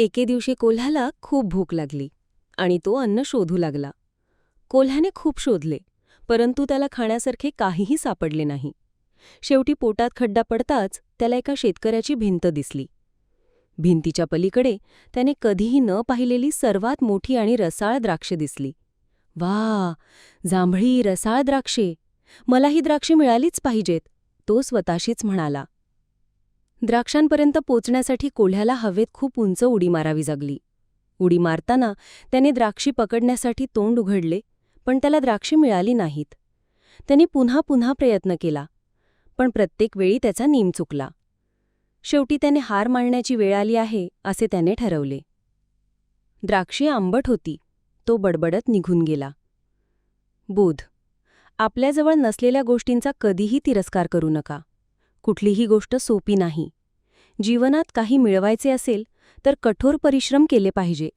एके दिवशी कोल्हाला खूप भूक लागली आणि तो अन्न शोधू लागला. कोल्ह्याने खूप शोधले परंतु त्याला खाण्यासारखे काहीही सापडले नाही. शेवटी पोटात खड्डा पडताच त्याला एका शेतकऱ्याची भिंत दिसली. भिंतीच्या पलीकडे त्याने कधीही न पाहिलेली सर्वात मोठी आणि रसाळ द्राक्षे दिसली. वा जांभळी रसाळ द्राक्षे! मला ही द्राक्षे मिळालीच पाहिजेत तो स्वतःशीच म्हणाला. द्राक्षांपर्यंत पोचण्यासाठी कोल्ह्याला हवेत खूप उंच उडी मारावी लागली. उडी मारताना त्याने द्राक्षी पकडण्यासाठी तोंड उघडले पण त्याला द्राक्षी मिळाली नाहीत. त्याने पुन्हा पुन्हा प्रयत्न केला पण प्रत्येक वेळी त्याचा नेम चुकला. शेवटी त्याने हार मानण्याची वेळ आली आहे असे त्याने ठरवले. द्राक्षी आंबट होती तो बडबडत निघून गेला. बोध आपल्याजवळ नसलेल्या गोष्टींचा कधीही तिरस्कार करू नका. कुठलीही गोष्ट सोपी नाही. जीवनात काही मिळवायचे असेल तर कठोर परिश्रम केले पाहिजे